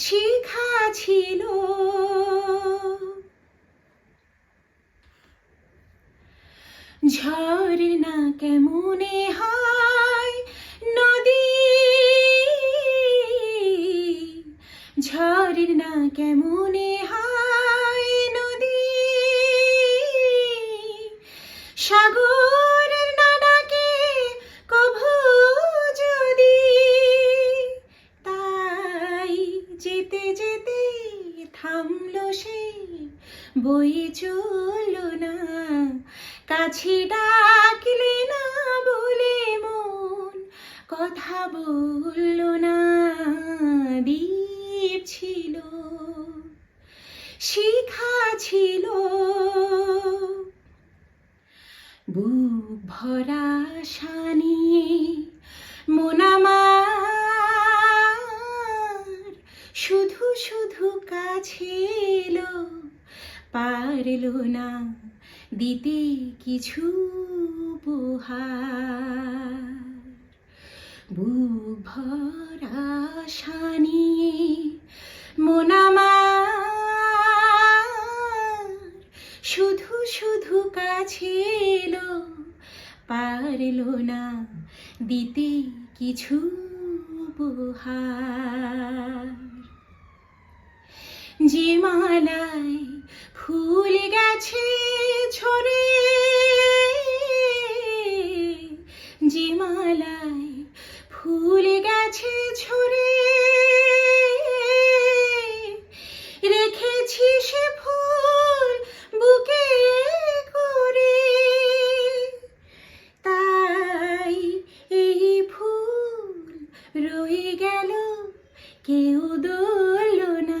শিখা ছিল। ঝড় না কেমনে হয় নদী? ঝড় না কেমনে হয় নদী? সাগরের থামলো সে, বই চলল না। কাছে ডাকলে না বলে মন, কথা বলল না দ্বীপ ছিল। শিখা ছিল। বুক ভরা শানিয়ে শুধু পারল না দিতে কিছু উপহার। বুক ভরা শুধু শুধু কাছে এলো, পারল না দিতে কিছু উপহার। যে মালায় ফুল গেছে ছড়ে, যে মালায় ফুল গেছে ছড়ে, রেখেছি সে ফুল বুকে করে। তাই এই ফুল রয়ে গেল, কেউ দোল না।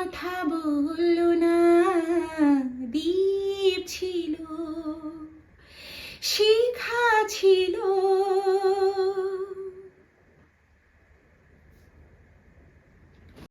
কথা বলল